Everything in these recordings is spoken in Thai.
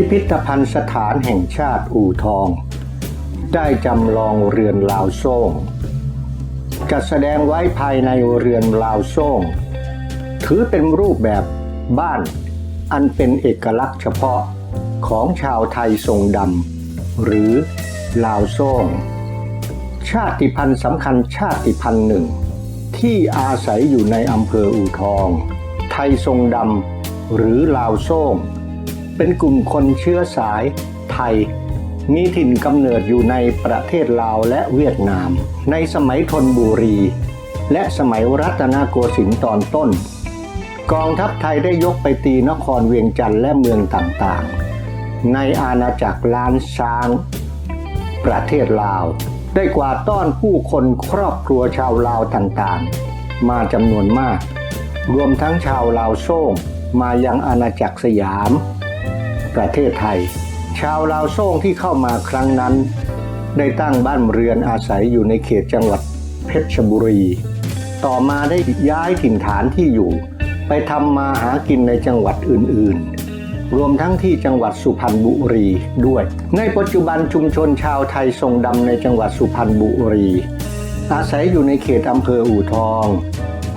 พิพิธภัณฑ์สถานแห่งชาติอู่ทอง ได้จำลองเรือนลาวโซ่งจัดแสดงไว้ภายในเรือนลาวโซ่ง ถือเป็นรูปแบบบ้านอันเป็นเอกลักษณ์เฉพาะของชาวไทยทรงดำ หรือลาวโซ่ง ชาติพันธุ์สำคัญชาติพันธุ์หนึ่ง ที่อาศัยอยู่ในอำเภออู่ทอง ไทยทรงดำ หรือลาวโซ่ง เป็นกลุ่มคนเชื้อสายไทย มีถิ่นกำเนิดอยู่ในประเทศลาวและเวียดนาม ในสมัยธนบุรี และสมัยรัตนโกสินทร์ตอนต้น กองทัพไทยได้ยกไปตีนครเวียงจันทร์และเมืองต่างๆ ในอาณาจักรล้านช้าง ประเทศลาว ได้กวาดต้อนผู้คนครอบครัวชาวลาวต่างๆ มาจำนวนมาก รวมทั้งชาวลาวโซ่งมายังอาณาจักรสยาม ประเทศไทย ชาวลาวโซ่งที่เข้ามาครั้งนั้น ได้ตั้งบ้านเรือนอาศัยอยู่ในเขตจังหวัดเพชรบุรี ต่อมาได้ย้ายถิ่นฐานที่อยู่ ไปทำมาหากินในจังหวัดอื่นๆ รวมทั้งที่จังหวัดสุพรรณบุรีด้วย ในปัจจุบันชุมชนชาวไทยทรงดำในจังหวัดสุพรรณบุรี อาศัยอยู่ในเขตอำเภออู่ทอง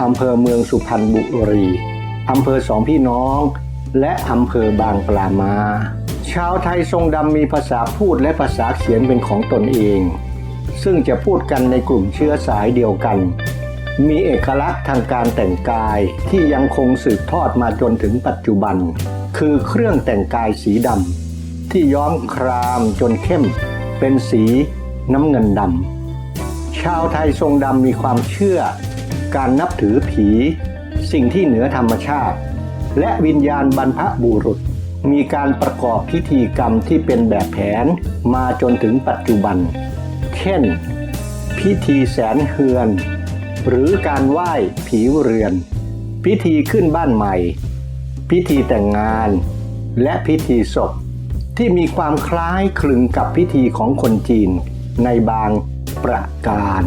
อำเภอเมืองสุพรรณบุรีอำเภอสองพี่น้อง และอำเภอบางปลามา ชาวไทยทรงดำมีภาษาพูดและภาษาเขียนเป็นของตนเอง ซึ่งจะพูดกันในกลุ่มเชื้อสายเดียวกัน มีเอกลักษณ์ทางการแต่งกายที่ยังคงสืบทอดมาจนถึงปัจจุบัน คือเครื่องแต่งกายสีดำที่ย้อมครามจนเข้ม เป็นสีน้ำเงินดำชาวไทยทรงดำมีความเชื่อ การนับถือผี สิ่งที่เหนือธรรมชาติ และวิญญาณบรรพบุรุษ มีการประกอบพิธีกรรมที่เป็นแบบแผนมาจนถึงปัจจุบัน เช่น พิธีแสนเฮือน หรือการไหว้ผีเรือน พิธีขึ้นบ้านใหม่ พิธีแต่งงาน และพิธีศพ ที่มีความคล้ายคลึงกับพิธีของคนจีนในบางประการ